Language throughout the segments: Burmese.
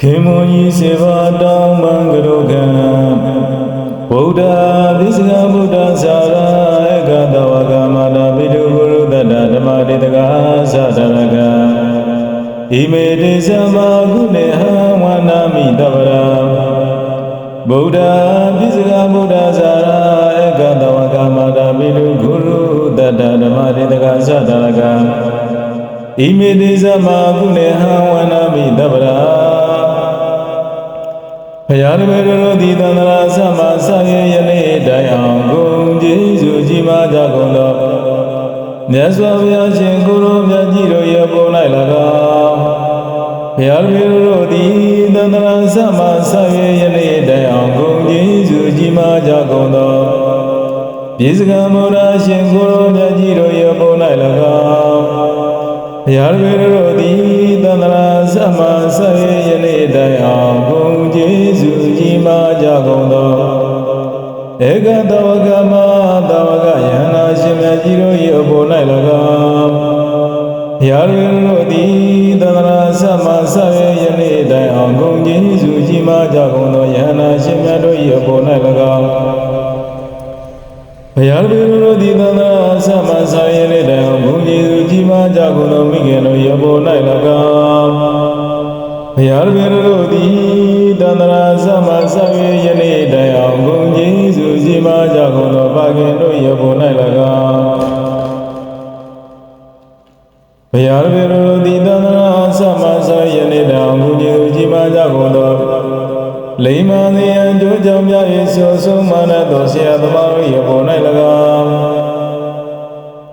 ခေမွန်ကြီးစေဘာတောင်းမံကရုကံဗုဒ္ဓသစ္စကဗုဒ္ဓသာရဧကတဝကမတာပိတုဂုရုတတဓမ္မတေတကသတရကံဣမေတိသမကုနေဟံဝနာမိတဝရဗုဒ္ဓသစ္စကဗုဒ္ဓသာရဧကတဝကမတာပိတုဂုရုတတဓမ္မတေတကသတရကံဣမေတိသမကုနေဟံဝနာမိတဝရ ဖရာတပည့်တော်သည်သန္တရာသမဆရေယနေ့တိုင်အောင်ဂုံကျေးဇူးကြီးမားကြကုန်သောမြတ်စွာဘုရားရှင်ကိုရောမြတ်ကြီးတို့ရဲ့ပုံ၌၎င်းဖရာတပည့်တော်သည်သန္တရာသမဆရေယနေ့တိုင်အောင်ဂုံကျေးဇူးကြီးမားကြကုန်သောပြေစကံမောရာရှင်ကိုရောမြတ်ကြီးတို့ရဲ့ပုံ၌၎င်းဘုရားတ ပည့်တော်သည်သန္တရာသမဆရေယနေ့တိုင်အောင်ဂုံကျေးဇူးကြီးမားကြကုန်သောဧကတဝကမတဝကယန္နာရှင်မြတ်ကြီးတို့၏အပေါ်၌၎င်းဘုရားတပည့်တော်သည်သန္တရာသမဆရေယနေ့တိုင်အောင်ဂုံကျေးဇူးကြီးမားကြကုန်သောယန္နာရှင်မြတ်တို့၏အပေါ်၌၎င်း ဘုရားတပည့်တော်သည်သန္တရာသမဆရေနေ့တိုင်အောင်ဂုံကျေးဇူးကြီးမားကြကုန်သောမိခင်တို့၏အပေါ်၌၎င်းဘုရားတပည့်တော်သည်တန္တရာသမဆရေယနေ့တိုင်အောင်ဂုံကျေးဇူးကြီးမားကြကုန်သောပါခင်တို့၏အပေါ်၌၎င်းဘုရားတပည့်တော်သည်တန္တရာသမဆရေယနေ့တိုင်အောင်ဂုံကျေးဇူးကြီးမားကြကုန်သော လိမ္မာနေအကျိုးကြောင့်များ၏ဆိုဆုံးမနသောဆရာသမားတို့၏အပေါ်၌၎င်း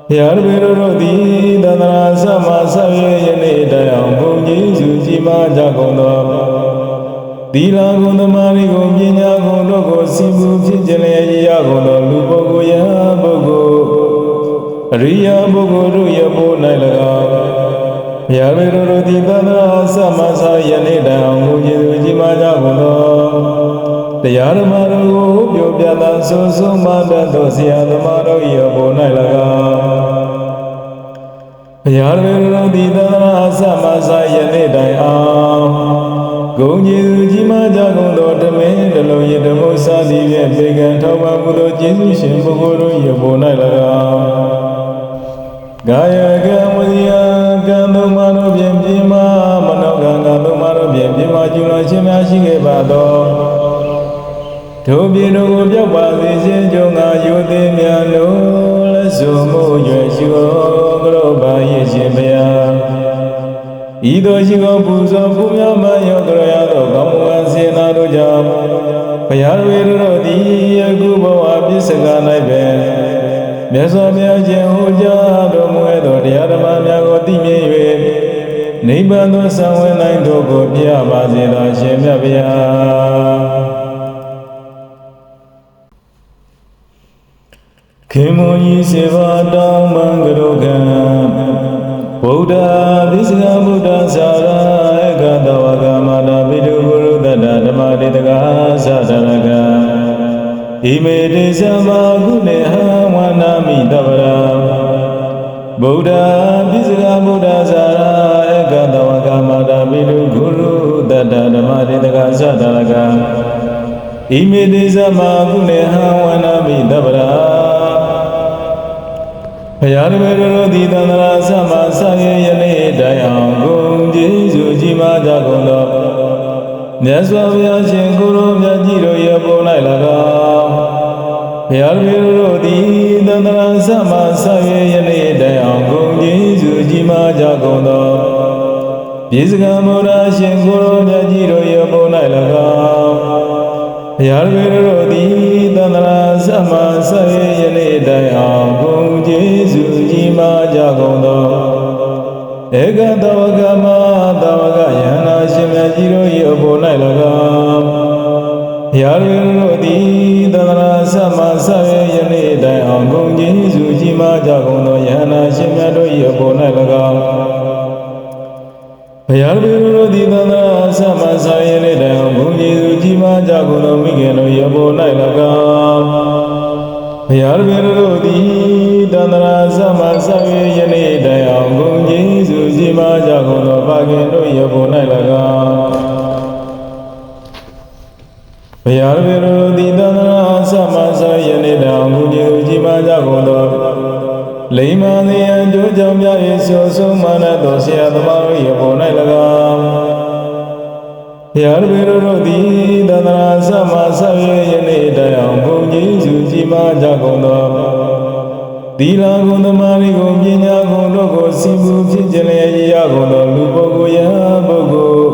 ဘုရားတပည့်တော်သည်တန္တရာသမဆရေယနေ့တိုင်အောင်ဂုံကျေးဇူးကြီးမားကြကုန်သောသီလဂုဏ်သမာဓိဂုဏ်ပညာဂုဏ်တို့ကိုစီမူဖြစ်ခြင်းလျက်ရကုန်သောလူပုဂ္ဂိုလ်ယပုဂ္ဂိုလ်အရိယာပုဂ္ဂိုလ်တို့ရဲ့ဘိုး၌၎င်းဘုရားတပည့်တော်သည်တန္တရာသမဆရေယနေ့ တရားဓမ္မတို့ကိုပြောပြတာဆုံးဆုံးမတတ်သောဆရာသမားတို့၏အပေါ်၌၎င်းဘုရားတပည့်တော်သည်သန္တရာသမဆယနေ့တိုင်အောင်ဂုံကျေးဇူးကြီးမားကြကုန်သောတမင်းတလုံးရတမုတ်စာသည်ဖြင့်ပေကံထောက်ပံ့မှုသောကျေးဇူးရှင်ပုဂ္ဂိုလ်တို့၏အပေါ်၌၎င်းကာယကံဝိယကံသုံးပါးတို့ဖြင့်ပြင်းမာမနောကံကံသုံးပါးတို့ဖြင့်ပြင်းမာကျူးလွန်ခြင်းများရှိခဲ့ပါသော တို့ပြည်တို့ကိုပြောက်ပါစေခြင်းကြောင့်ငါယုသေးမြတ်လို့လက်စုံမှုရွယ်ရှိသောကရောပါရဲ့ရှင်ဘုရားဤသို့ရှိသောပူဇော်ပူမြောက်မှယောကရရသောကောင်းမှုအစေနာတို့ကြောင့်ဘုရားဝေတို့သည်ယခုဘဝပြစ္ဆက၌ပဲမြတ်စွာဘုရားရှင်ဟောကြားတော်မူသောတရားဓမ္မများကိုသိမြင်၍နိဗ္ဗာန်သို့ဆောင်ဝင်နိုင်တို့ကိုပြပါစေတော်ရှင်မြတ်ဗျာ ခေမွန်ကြီးစေဘာတောင်းမံကရုကံဗုဒ္ဓသစ္စကဗုဒ္ဓသာရဧကတဝကမတာပိတုဂုရုတတဓမ္မတေတကသတရကံဣမေတိသမကုနေဟံဝနာမိတဝရဗုဒ္ဓသစ္စကဗုဒ္ဓသာရဧကတဝကမတာပိတုဂုရုတတဓမ္မတေတကသတရကံဣမေတိသမကုနေဟံဝနာမိတဝရဘု ရားတပည့်တော်သည်သန္တရာသမဆရေယနေ့တိုင်အောင်ဂုံကျေးဇူးကြီးမားကြကုန်သောမြတ်စွာဘုရားရှင်ကိုရောမြတ်ကြီးတို့ရဲ့ပုံ၌၎င်းဘုရားတပည့်တော်သည်သန္တရာသမဆရေယနေ့တိုင်အောင်ဂုံကျေးဇူးကြီးမားကြကုန်သောပြေစကံမောရာရှင်ကိုရောမြတ်ကြီးတို့ရဲ့ပုံ၌၎င်းဘုရားတပည့်တော်သည်သန္တရာသမဆရေယနေ့တိုင်အောင်ဂုံကျေးဇူးကြီး မားကြကုန်သောဧကတဝကမတဝကယန္နာရှင်မြတ်ကြီးတို့၏အပေါ်၌၎င်းဘုရားတပည့်တော်သည်သန္တရာသမဆရေယနေ့တိုင်အောင်ဂုံကျေးဇူးကြီးမားကြကုန်သောယန္နာရှင်မြတ်တို့၏အပေါ်၌၎င်းဘုရားတပည့်တော်သည်သန္တာသမဆာယနေ့တိုင်အောင်ဘုန်းကြီးစုကြီးမားကြကုန်သောမိခင်တို့ရပေါ်၌၎င်းဘုရားတပည့်တော်သည်သန္တာသ ပါခင်တို့ရပေါ်၌၎င်းဘုရားရေရောတိသန္တရာသမဆယနေ့တောင်ဘုရားကြီးမားကြကုန်သောလိမ္မာလျံတို့ကြောင့်များ၏ဆောဆုံးမာနသောဆရာသမားတို့၏ပေါ်၌၎င်းဘုရားရေရောတိသန္တရာသမဆယယနေ့တောင်ဘုရားကြီးမားကြကုန်သော သီလဂုဏ်သမာဓိဂုဏ်ပညာဂုဏ်တို့ကိုစီမူဖြစ်ခြင်းလျက်ရကုန်သောလူပုဂ္ဂိုလ်ယပုဂ္ဂိုလ်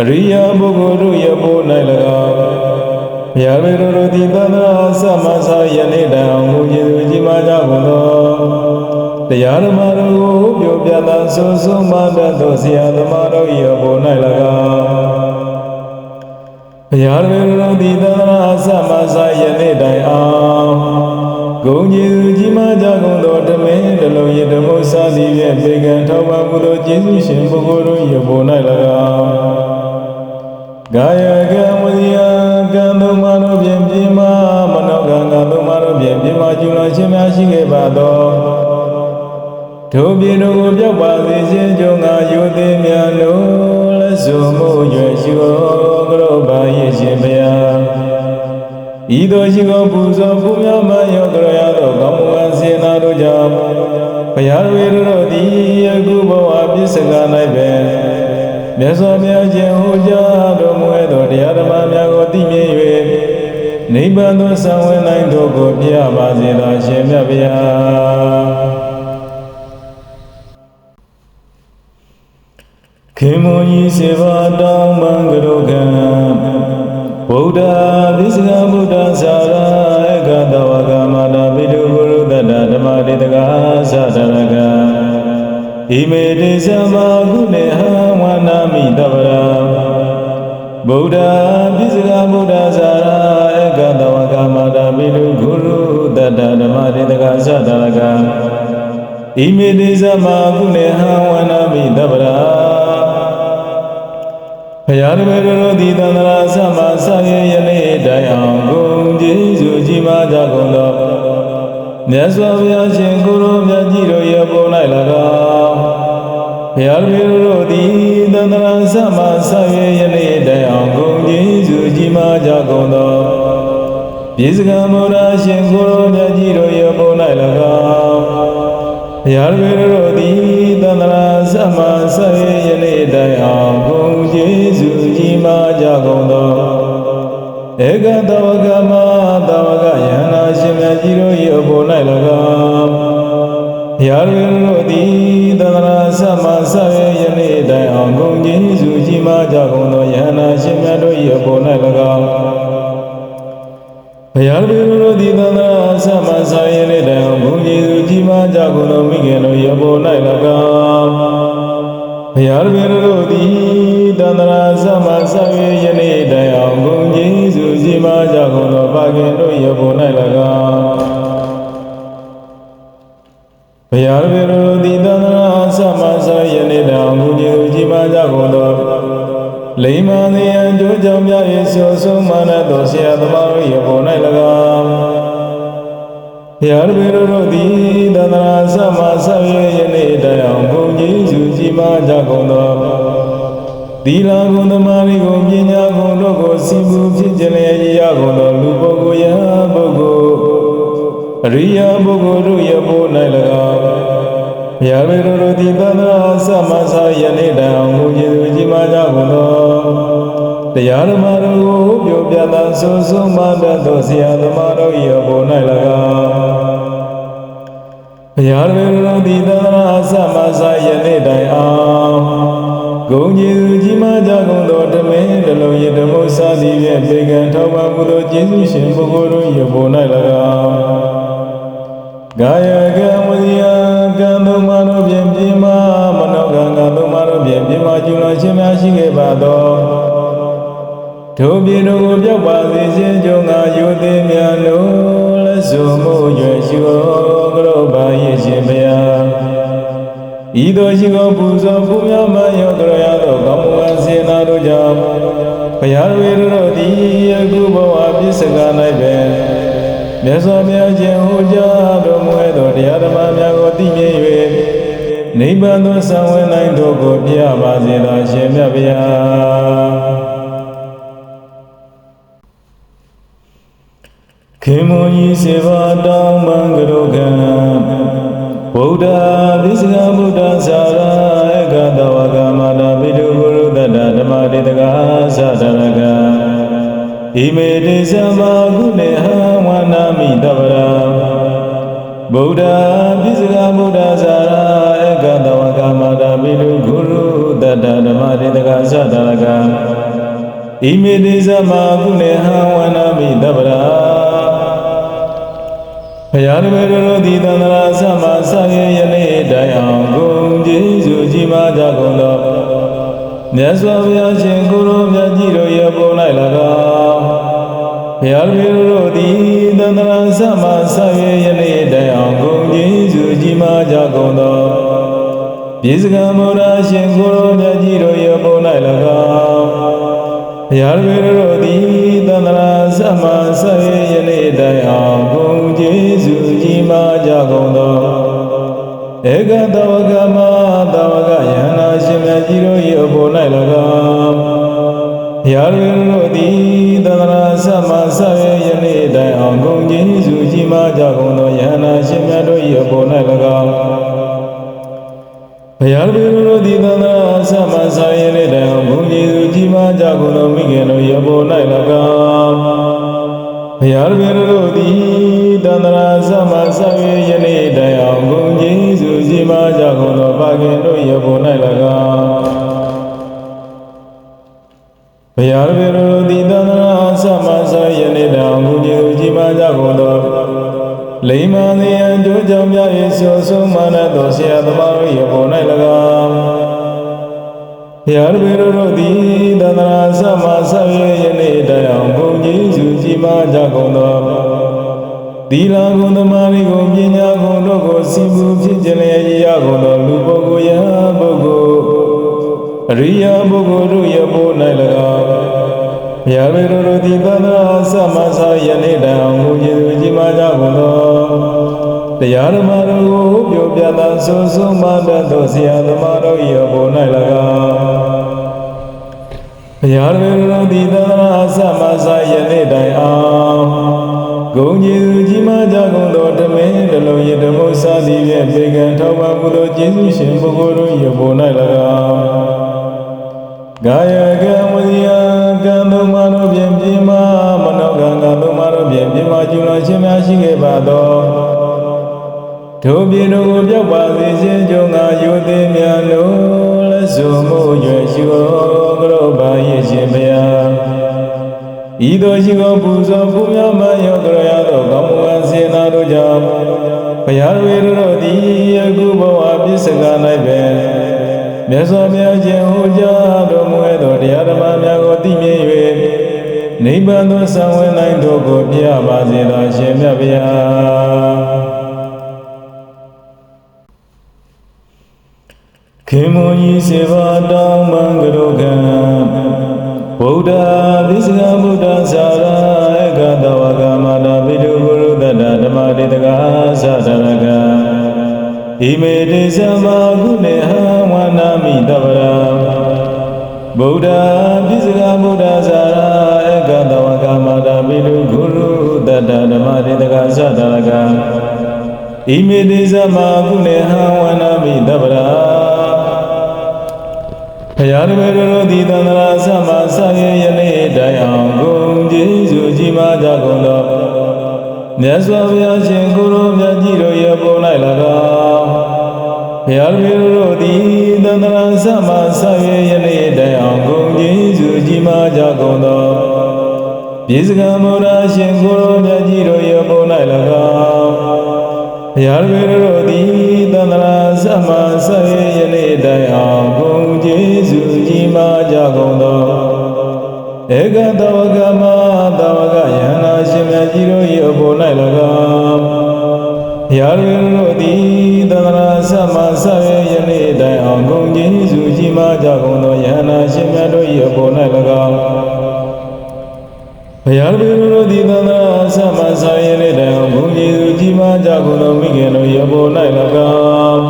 အရိယာပုဂ္ဂိုလ်တို့ရဲ့ပေါ်၌၎င်းဘုရားရေရောတိသန္တရာသမဆယနေ့တောင်ဘုရားကြီးမားကြကုန်သောတရားဓမ္မတို့ကိုပြောပြတာဆိုဆုံးမတတ်သောဆရာသမားတို့၏အပေါ်၌၎င်းဘုရားရေရောတိသန္တရာသမဆယနေ့တိုင်အောင် ဂုံကျေသူကြီးမားကြကုန်သောဓမေတလုံးရဓမ္မစာသည်ဖြင့်ပေကံထောက်ပံ့မှုသောကျေးဇူးရှင်ပုဂ္ဂိုလ်တို့၏အပေါ်၌၎င်းကာယကံဝိယကံသုံးပါးတို့ဖြင့်ပြင်းမမနောကံကံသုံးပါးတို့ဖြင့်ပြင်းမကျူလာခြင်းများရှိခဲ့ပါသောထိုပြေတို့ကိုပြောက်ပါစေခြင်းကြောင့်ငါယုသေးများလို့လက်စုံမှုရွယ်ရှိသောကရောပါရဲ့ရှင်ဗျာ ဤသို့ရှိသောပူဇော်ပူမြတ်မယောကရရသောကောင်းမှုအစေနာတို့ကြောင့်ဘုရားဝေတို့သည်ယခုဘဝပြစ္ဆက၌ပင်မြတ်စွာဘုရားရှင်ဟူကြားတော်မူသောတရားဓမ္မများကိုသိမြင်၍နိဗ္ဗာန်သို့ဆောင်ဝင်နိုင်သောကိုပြရပါစေသောရှင်မြတ်ဗျာခေမွန်ကြီးစေဘာတောင်းပန်ကြုကံ ဗုဒ္ဓသစ္စကဗုဒ္ဓသာရဧကတဝကမတာပိတုဂုရုတ္တဓမ္မတေတကသတရကံဣမေတိသမကုနေဟံဝနာမိတဗရာဗုဒ္ဓသစ္စကဗုဒ္ဓသာရဧကတဝကမတာပိတုဂုရုတ္တဓမ္မတေတကသတရကံဣမေတိသမကုနေဟံဝနာမိတဗရာ ဘုရားတပည့်တို့သည်သန္တရာသမဆရေယနေ့တိုင်အောင်ဂုံကျေးဇူးကြီးမားကြကုန်သောမြတ်စွာဘုရားရှင်ကိုရောမြတ်ကြီးတို့ရဲ့ပုံ၌၎င်းဘုရားတပည့်တို့သည်သန္တရာသမဆရေယနေ့တိုင်အောင်ဂုံကျေးဇူးကြီးမားကြကုန်သောပြေစကံမောရရှင်ကိုရောမြတ်ကြီးတို့ရဲ့ပုံ၌၎င်း ဘုရားတပည့်တို့သည်သန္တရာသမဆရေယနေ့တိုင်အောင်ဂုံကျေးဇူးကြီးမားကြကုန်သောဧကတဝကမတဝကယန္နာရှင်မြတ်ကြီးတို့၏အပေါ်၌၎င်းဘုရားတွင်တို့သည်သန္တရာသမဆရေယနေ့တိုင်အောင်ဂုံကျေးဇူးကြီးမားကြကုန်သောယန္နာရှင်မြတ်တို့၏အပေါ်၌၎င်း ဘုရားတွင်တို့သည်သန္တရာသမဆရေယနေ့တိုင်အောင်ဂုံကျေးဇူးကြီးမားကြကုန်သောမိခင်တို့၏အပေါ်၌၎င်းဘုရားတပည့်တို့သည်တန္တရာသမသဗ္ဗေယနေ့တိုင်အောင်ဂုဏ်ကျေးဇူးစီမကြကုန်သောပါခင်တို့ရဘုံ၌၎င်းဘုရားတပည့်တို့သည်တန္တရာသမသဗ္ဗေယနေ့တိုင်အောင်ဂုဏ်ကျေးဇူးစီမကြကုန်သော လိမ္မာလျံကျိုးကြောင့်များ၏ဆောဆုံးမာနသောဆရာသမားတို့ရဘုံ၌၎င်းဘုရားတပည့်တို့သည်သန္တရာသမဆက်ရယနေ့တိုင်အောင်ဘုံကြီးစုကြီးမားကြကုန်သောသီလဂုဏ်သမာဓိဂုဏ်ပညာဂုဏ်တို့ကိုစီမူဖြစ်ခြင်းလျက်ရကုန်သောလူပုဂ္ဂိုလ်ယပုဂ္ဂိုလ်အရိယာပုဂ္ဂိုလ်တို့ရဲ့ဘုံ၌၎င်း ဘုရားတပည့်တို့သည်သန္တရာသမဆက်ယနေ့တိုင်အောင်ဘုံကြီးစုကြီးမားကြကုန်သောတရားဓမ္မတို့ကိုပြောပြတာဆိုဆုံးမတတ်သောဆရာသမားတို့၏အပေါ်၌၎င်းဘုရားတပည့်တို့သည်သန္တရာသမဆာယနေ့တိုင်အောင်ဂုံကျေသူကြီးမားကြကုန်သောဓမေတလုံးရဓမ္မစာသည်ဖြင့်ပေကံထောက်ပံ့မှုသောကျေးဇူးရှင်ပုဂ္ဂိုလ်တို့၏အပေါ်၌၎င်းကာယကံဝိယ ကံသုံးပါးတို့ဖြင့်ပြင်းမမနောကံကံသုံးပါးတို့ဖြင့်ပြင်းမကျူလာခြင်းများရှိခဲ့ပါသောထိုပြည်တို့ကိုပြောက်ပါစေခြင်းကြောင့်ငါယုသေးများလို့လက်စုံမှုရွယ်ရှိသောကရောပါရဲ့ရှင်ဗျာဤသို့ရှိသောပူဇော်ပူမြတ်မယောကရရသောကောင်းမှုအစေနာတို့ကြောင့်ဘုရားဝေတို့သည်ယခုဘဝပြစ္ဆက၌ပင်မြတ်စွာဘုရားရှင်ဟူကြားတော်မူသောတရားဓမ္မများ ကိုသိမြင်၍နိဗ္ဗာန်သို့ဆောင်ဝင်နိုင်သောကိုပြပါစေသောရှင်မြတ်ဗျာခေမွန်ကြီးစေဘာတောင်းမံကရုကံဗုဒ္ဓပိစကဗုဒ္ဓသာရဧကတဝကမတာပိတုဂုရုတ္တဓမ္မတေတကာသတရကံဣမေတိသမကုနေဟံဝနာမိတဗရာ ဗုဒ္ဓပိစကဗုဒ္ဓသာရဧကတဝကမတာပိတုဂုရုတ္တဓမ္မတေတကာသတရကံဣမေတိသမကုနေဟံဝနာမိတဗရာဘုရားတပည့်တို့သည်သန္တရာသမဆရေယနေ့တိုင်အောင်ဂုံကျေးဇူးကြီးမားကြကုန်သောမြတ်စွာဘုရားရှင်ကိုရောမြတ်ကြီးတို့ရဲ့ပုံ၌၎င်း ဘုရားတပည့်တို့သည်သန္တရာသမဆရေယနေ့တိုင်အောင်ဂုံကျေးဇူးကြီးမားကြကုန်သောပြေစကံဘုရားရှင်ကိုရောမြတ်ကြီးတို့ရဲ့ပုံ၌၎င်းဘုရားတပည့်တို့သည်သန္တရာသမဆရေယနေ့တိုင်အောင်ဂုံကျေးဇူးကြီးမားကြကုန်သောဧကတဝကမတဝကယန္နာရှင်မြတ်ကြီးတို့၏အပေါ်၌၎င်းဘုရားတပည့်တို့ မားကြကုန်သောယန္နာရှင်မြတ်တို့၏အပေါ်၌၎င်းဘုရားတပည့်တို့သည်သန္တရာသမဆရေနေ့တိုင်အောင်ဂုံကျေးဇူးကြီးမားကြကုန်သောမိခင်တို့၏အပေါ်၌၎င်းဘုရားတပည့်တို့သည်တန္တရာသမဆရေယနေ့တိုင်အောင်ဂုံကျေးဇူးကြီးမားကြကုန်သောပါခင်တို့၏အပေါ်၌၎င်းဘုရားတပည့်တို့သည် လိမ္မာနေယံတို့ကြောင့်များ၏ဆိုဆုံးမာနသောဆရာသမားတို့၏အပေါ်၌၎င်းဘုရားတပည့်တို့သည်တန္တရာသမဆရေယနေ့တိုင်အောင်ဂုံကျေးဇူးကြီးမားကြကုန်သောသီလဂုဏ်သမာဓိဂုဏ်ပညာဂုဏ်တို့ကိုစီမူဖြစ်ခြင်းလျက်ရကုန်သောလူပုဂ္ဂိုလ်ယပုဂ္ဂိုလ်အရိယာပုဂ္ဂိုလ်တို့ရဲ့ဘိုး၌၎င်း ဘုရားတပည့်တို့သည်တန္တရာသမဆရေယနေ့တိုင်အောင်ဂုံကျေးဇူးကြီးမားကြကုန်သောတရားဓမ္မတို့ကိုပြောပြတာဆိုဆုံးမတတ်သောဆရာသမားတို့၏အပေါ်၌၎င်းဘုရားတပည့်တို့သည်သန္တရာသမဆယနေ့တိုင်အောင်ဂုံကျေးဇူးကြီးမားကြကုန်သောဓမင်းတလုံးရတမုတ်စာသည်ဖြင့်ပေကံထောက်ပံ့ကုသိုလ်ကျေးဇူးရှင်ပုဂ္ဂိုလ်တို့၏အပေါ်၌၎င်းကာယကံဝ င့်ပြင်းမာကျူလာခြင်းများရှိခဲ့ပါသောထိုပြေတို့ကိုပြောက်ပါစေခြင်းကြောင့်ငါယုသေးများလို့လက်စုံမှုရွယ်ရှိသောကရောပါရဲ့ရှင်ဗျာဤသို့ရှိသောပူဇော်ပူမြောက်မှယောကရရသောကောင်းမှုအစေနာတို့ကြောင့်ဘုရားဝေတို့သည်ယခုဘဝပြစ္ဆက၌ပင်မြတ်စွာဘုရားရှင်ဟူ နိဗ္ဗာန်သို့ဆောင်ဝင်နိုင်တို့ကိုပြပါစေသောရှင်မြတ်ဗျာခေမွန်ကြီးစေဘာတောင်းမံကရုကံဗုဒ္ဓသစ္စကဗုဒ္ဓသာရဧကတဝကမတာပိတုဂုရုတ္တဓမ္မတေတကာသတရကံဣမေတိသမကုနေဟံဝနာမိတဗရာဗုဒ္ဓသစ္စကဗုဒ္ဓသာရဧကတဝကမတာ ပိတုဂုရုတ္တဓမ္မတေတကာသတရကံဣမေတိသမကုနေဟံဝနာမိတဗရာဘုရားတပည့်တို့သည်သန္တရာသမဆရေယနေ့တိုင်အောင်ဂုံကျေးဇူးကြီးမားကြကုန်သောမြတ်စွာဘုရားရှင်ကိုရောမြတ်ကြီးတို့ရဲ့ပုံ၌၎င်းဘုရားတပည့်တို့သည်သန္တရာသမဆရေယနေ့တိုင်အောင်ဂုံကျေးဇူးကြီးမားကြကုန်သော ပြေစကံဘုရားရှင်ကိုရောမြတ်ကြီးတို့ရဲ့ပုံ၌၎င်းဘုရားတပည့်တို့သည်သန္တရာသမဆရေယနေ့တိုင်အောင်ဂုံကျေးဇူးကြီးမားကြကုန်သောဧကတဝကမတဝကယန္နာရှင်မြတ်ကြီးတို့၏အပေါ်၌၎င်းဘုရားတပည့်တို့သည်သန္တရာသမဆရေယနေ့တိုင်အောင်ဂုံကျေးဇူးကြီးမားကြကုန်သောယန္နာရှင်မြတ်တို့၏အပေါ်၌၎င်း ဘုရားတပည့်တို့သည်သန္တရာသမဆရေနေ့တိုင်အောင်ဂုံကျေးဇူးကြီးမားကြကုန်သောမိခင်တို့၏အပေါ်၌၎င်း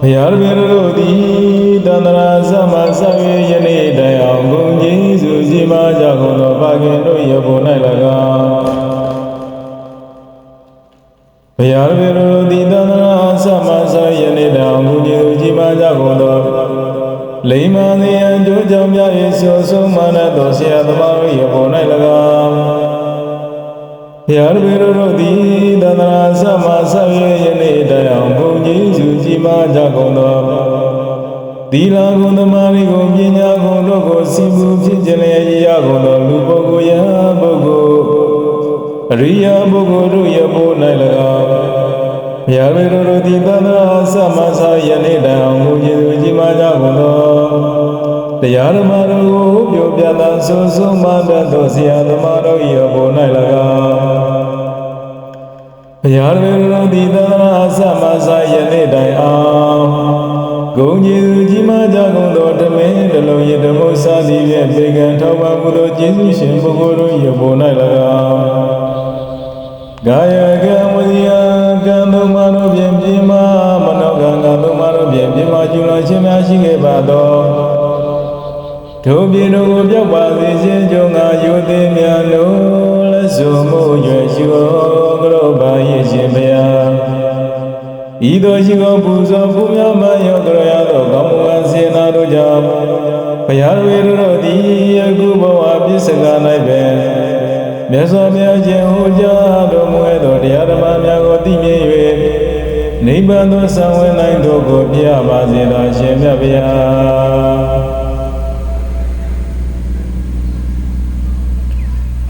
ဘုရားတပည့်တို့သည်တန္တရာသမသဗ္ဗေယနေ့တိုင်အောင်ဂုဏ်ကျေးဇူးကြီးမားကြကုန်သောပါခင်တို့ရဖို့၌၎င်းဘုရားရေရောတိသန္တရာသမဆာယနေ့တောင်ဘုကျေသူကြီးမားကြကုန်သော လိမ္မာနေအကျိုးကြောင့်များ၏ဆောဆုံးမာနသောဆရာသမားတို့၏ဘုံ၌၎င်းဘုရားရေရောတိသန္တရာသမဆာယနေ့တောင်ဘုကျေသူကြီးမားကြကုန်သောသီလဂုဏ်သမာဓိဂုဏ်ပညာဂုဏ်တို့ကိုစီမူဖြစ်ခြင်းလျက်ရကုန်သောလူပုဂ္ဂိုလ်ယပုဂ္ဂိုလ်အရိယာပုဂ္ဂိုလ်တို့ရဲ့ဘုံ၌၎င်း ဘုရားရေရောတိသန္တရာသမဆာယနေ့တိုင်အောင်ဘုရားသူကြီးမားကြကုန်သောတရားဓမ္မတို့ကိုပြောပြတာဆိုဆုံးမတတ်သောဆရာသမားတို့၏ဘုံ၌၎င်းဘုရားရေရောတိသန္တရာသမဆာယနေ့တိုင်အောင်ဂုံကြီးသူကြီးမားကြကုန်သောဓမင်းတလုံးရဓမ္မစာသည်ဖြင့်ပေကံထောက်ပံ့မှုသောကျေးဇူးရှင်ပုဂ္ဂိုလ်တို့၏ဘုံ၌၎င်းကာယကံဝိယ ထိုပြည်တို့ကိုပြောက်ပါစေခြင်းကြောင့်ငါယုသိမြတ်လို့လက်စုံမှုရွယ်ရှိတော်ကရောပါရဲ့ရှင်ဘုရားဤသို့ရှိသောပူဇော်ပူများမှယောကရရသောကောင်းမှုအစေနာတို့ကြောင့်ဘုရားဝေတို့သည်အခုဘဝပြစ္ဆက၌ပဲမြတ်စွာဘုရားရှင်ဟောကြားတော်မူသောတရားဓမ္မများကိုသိမြင်၍နိဗ္ဗာန်သို့ဆောင်ဝင်နိုင်သောကိုပြပါစေတော်ရှင်မြတ်ဗျာ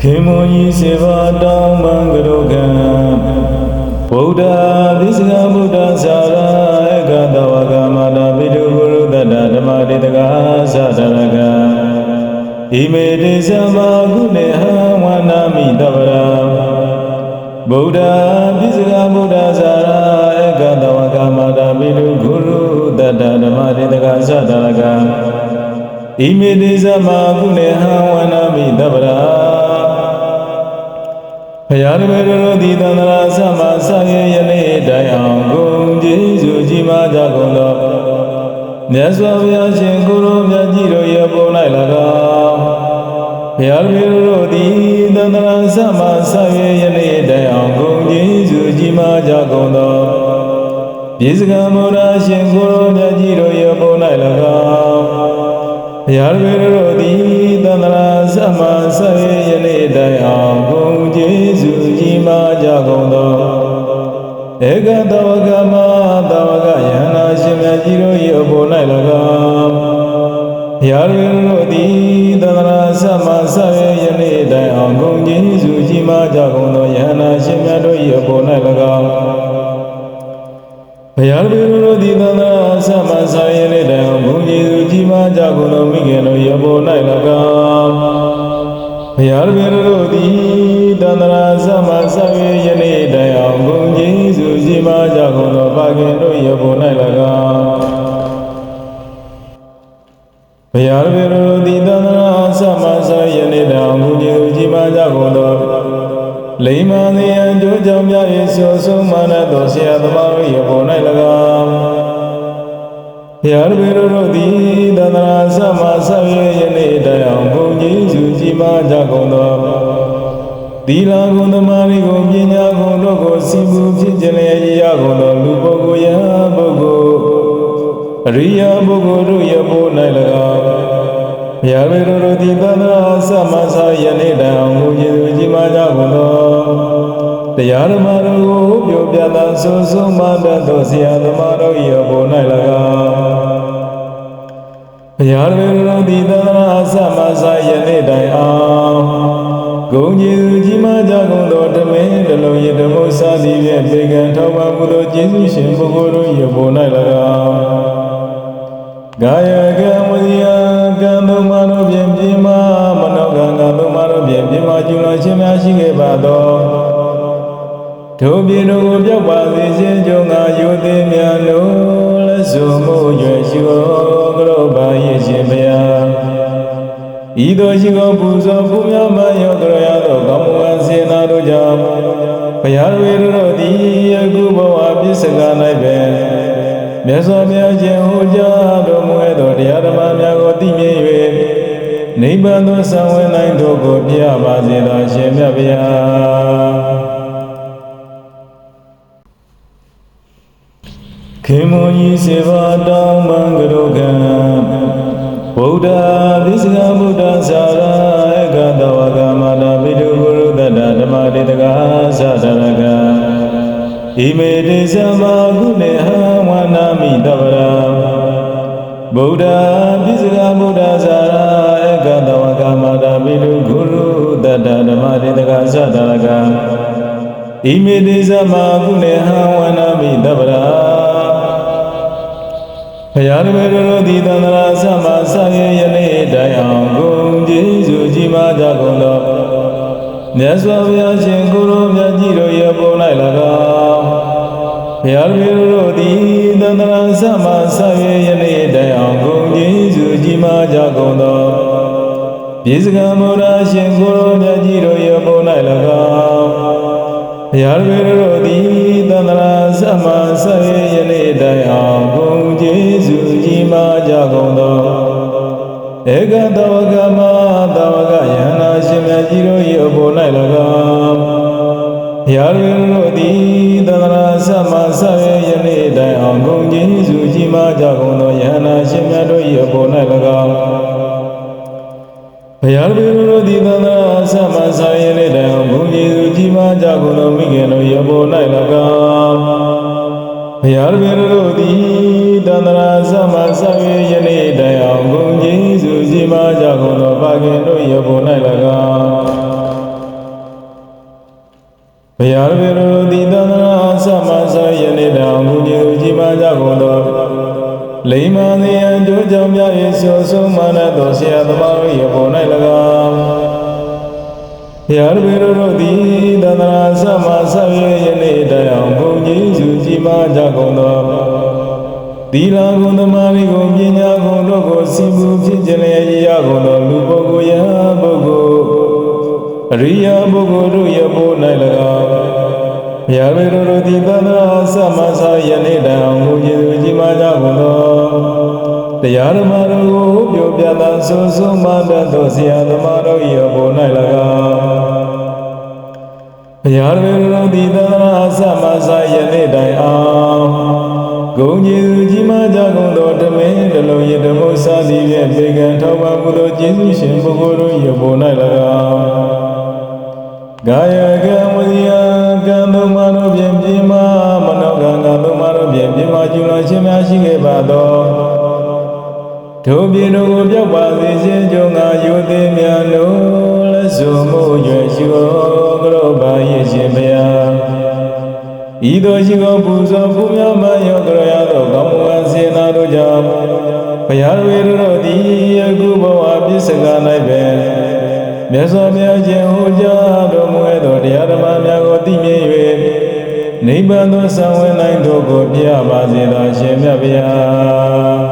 ခေမွန်ကြီးစေပါတောင်းပန်ကြုကံဗုဒ္ဓသစ္စကဗုဒ္ဓသာ ဘုရားတပည့်တို့သည်သန္တရာသမဆရေယနေ့တိုင်အောင်ဂုံကျေးဇူးကြီးမားကြကုန်သောမြတ်စွာဘုရားရှင်ကိုရောမြတ်ကြီးတို့ရဲ့ပုံ၌၎င်းဘုရားမြေတို့သည်သန္တရာသမဆရေယနေ့တိုင်အောင်ဂုံကျေးဇူးကြီးမားကြကုန်သောပြေစကံဘုရားရှင်ကိုရောမြတ်ကြီးတို့ရဲ့ပုံ၌၎င်းဘုရားမြေတို့သည်သန္တရာသမဆရေယ နေ့တိုင်အောင်ဂုံကျေးဇူးကြီးမားကြကုန်သောဧကတဝကမတဝကယန္နာရှင်မြတ်ကြီးတို့၏အဖို့၌၎င်းရာရင်းတို့သည်သန္တရာသမဆရေယနေ့တိုင်အောင်ဂုံကျေးဇူးကြီးမားကြကုန်သောယန္နာရှင်မြတ်တို့၏အဖို့၌၎င်းဘုရားပြည်တို့သည်သန္တရာသမဆရေနေ့တိုင်အောင်ဂုံကျေးဇူးကြီးမားကြကုန်သောမိခင်တို့၏အဖို့၌၎င်း ဘုရားပြည်တို့သည်တန္တရာသမဆရေယနေ့တိုင်အောင်ဂုံကျေးဇူးကြီးမားကြကုန်သောပါခင်တို့၏ဘုံ၌၎င်းဘုရားပြည်တို့သည်တန္တရာသမဆရေယနေ့တိုင်အောင်ဂုံကျေးဇူးကြီးမားကြကုန်သောလိမ္မာနေအကျိုးကြောင့်များ၏ဆောဆုံးမာနသောဆရာသမားတို့၏ဘုံ၌၎င်းဘုရားတပည့်တို့သည်သန္တရာသမဆရေယနေ့တိုင်အောင်ဘုံကြီးစု ကြီးမားကြကုန်သောသီလဂုဏ်သမာဓိဂုဏ်ပညာဂုဏ်တို့ကိုစီမူဖြစ်ခြင်းလျက်ရကုန်သောလူပုဂ္ဂိုလ်ယပုဂ္ဂိုလ်အရိယာပုဂ္ဂိုလ်တို့ရဲ့ဘုံ၌၎င်းဘုရားတပည့်တို့သည်သန္တရာသမဆရေယနေ့တိုင်အောင်ဘုံကြီးစုကြီးမားကြကုန်သောတရားဓမ္မတို့ကိုပြောပြတာဆိုဆုံးမတတ်သောဆရာသမားတို့၏အပေါ်၌၎င်းဘု ရားတော်တို့သည်သန္တရာသမစာယနေ့တိုင်အောင်ဂုံကျေးဇူးကြီးမားကြကုန်သောဓမင်းတလုံးရဓမ္မစာသည်ဖြင့်ပေကံထောက်ပံ့မှုသောကျေးဇူးရှင်ပုဂ္ဂိုလ်တို့၏အပေါ်၌၎င်းကာယကံဝိယကံသုံးပါးတို့ဖြင့်ပြင်းမာမနောကံကံသုံးပါးတို့ဖြင့်ပြင်းမာကျူးလွန်ခြင်းများရှိခဲ့ပါသောထိုပြည်တို့ကိုပြောက်ပါစေခြင်းကြောင့်ငါယုသိမြတ်လို့လက်စုံမှုရွယ်ရှိတော်က ရောပါရဲ့ရှင်ဘုရားဤသို့ရှိသောပူဇော်ပူများမှယောကရရသောကောင်းမှုအစေနာတို့ကြောင့်ဘုရားဝေတို့သည်အခုဘဝပြစ္ဆက၌ပဲမြတ်စွာဘုရားရှင်ဟောကြားတော်မူသောတရားဓမ္မများကိုသိမြင်၍နိဗ္ဗာန်သို့ဆောင်ဝင်နိုင်သောကိုပြပါစေတော်ရှင်မြတ်ဗျာ ခေမွန်ကြီးစေဘာတောင်းမံကရုကံဗုဒ္ဓသစ္စကဗုဒ္ဓသာရဧကတဝကမတာပိတုဂုရုတ္တဓမ္မတေတကသတရကဣမေတိသမကုနေဟဝနာမိတဗရာဗုဒ္ဓသစ္စကဗုဒ္ဓသာရဧကတဝကမတာပိတုဂုရုတ္တဓမ္မတေတကသတရကဣမေတိသမကုနေဟဝနာမိတဗရာ ဘုရားတပည့်တို့သည်သန္တရာသမဆရေယနေ့တိုင်အောင်ဂုံကျေးဇူးကြီးမားကြကုန်သောမြတ်စွာဘုရားရှင်ကိုရောမြတ်ကြီးတို့ရဲ့ပုံ၌၎င်းဘုရားတပည့်တို့သည်သန္တရာသမဆရေယနေ့တိုင်အောင်ဂုံကျေးဇူးကြီးမားကြကုန်သောပြေစကံမောရရှင်ကိုရောမြတ်ကြီးတို့ရဲ့ပုံ၌၎င်းဘုရားတပည့်တို့သည်သန္တရာသမဆရေယနေ့တိုင်အောင်ဂုံ ကျေးဇူးကြီးမားကြကုန်သောဧကတဝကမတဝကယန္နာရှင်မြတ်ကြီးတို့၏အပေါ်၌၎င်းဘုရားတပည့်တို့သည်သန္တရာသမဆရေယနေ့တိုင်အောင်ဂုံကျေးဇူးကြီးမားကြကုန်သောယန္နာရှင်မြတ်တို့၏အပေါ်၌၎င်းဘုရားတပည့်တို့သည်သန္တရာသမဆရေနေ့တိုင်အောင်ဂုံကျေးဇူးကြီးမားကြကုန်သောမိခင်တို့၏အပေါ်၌၎င်းဘုရားတပည့်တို့သည် တန္တရာသမသဗ္ဗေယနေ့တိုင်အောင်ဂုဏ်ကျေးဇူးကြီးမားကြကုန်သောပါခင်တို့ရဖို့၌၎င်းဘုရားတပည့်တို့သည်တန္တရာသမသဗ္ဗေယနေ့တိုင်အောင်ဂုဏ်ကျေးဇူးကြီးမားကြကုန်သောလိမ္မာနေယံတို့ကြောင့်များ၏ဆိုဆုံးမာနသောဆရာသမားတို့ရဖို့၌၎င်းဘုရားတပည့်တို့သည်တန္တရာသမသဗ္ဗေယနေ့တိုင်အောင်ဂုဏ်ကျေးဇူးကြီးမားကြကုန်သော သီလဂုဏ်သမာဓိဂုဏ်ပညာဂုဏ်တို့ကိုစီမူဖြစ်ခြင်းလျက်ရကုန်သောလူပုဂ္ဂိုလ်ယပုဂ္ဂိုလ်အရိယာပုဂ္ဂိုလ်တို့ရဖို့၌၎င်းဘုရားမေတော်တို့သည်သန္တာသမသာယနေ့တိုင်အောင်မူကျေသူကြီးမားကြကုန်သောတရားဓမ္မတို့ကိုပြောပြတာဆိုဆုံးမတတ်သောဆရာသမားတို့၏အပေါ်၌၎င်းဘုရားမေတော်သည်သန္တာသမသာယနေ့တိုင်အောင် ဂုံကျေသူကြီးမားကြကုန်သောဓမေတလုံးရဓမ္မစာသည်ဖြင့်ပေကံထောက်ပံ့မှုသောကျေးဇူးရှင်ပုဂ္ဂိုလ်တို့၏ဘုံ၌၎င်းကာယကံဝိယကံသုံးပါးတို့ဖြင့်ပြင်းမာမနောကံကံသုံးပါးတို့ဖြင့်ပြင်းမာကျူးလွန်ခြင်းများရှိခဲ့ပါသောထိုပြည်တို့ကိုပြောက်ပါစေခြင်းကြောင့်ငါယုသေးများ ဤသို့ရှိသောပူဇော်ပူများမှယောကရရသောကောင်းမှုအစေနာတို့ကြောင့်ဘုရားဝေတို့သည်အခုဘဝပြစ္ဆက၌ပဲမြတ်စွာဘုရားရှင်ဟောကြားတော်မူသောတရားဓမ္မများကိုသိမြင်၍နိဗ္ဗာန်သို့ဆောင်ဝင်နိုင်သောကိုပြပါစေသောရှင်မြတ်ဗျာ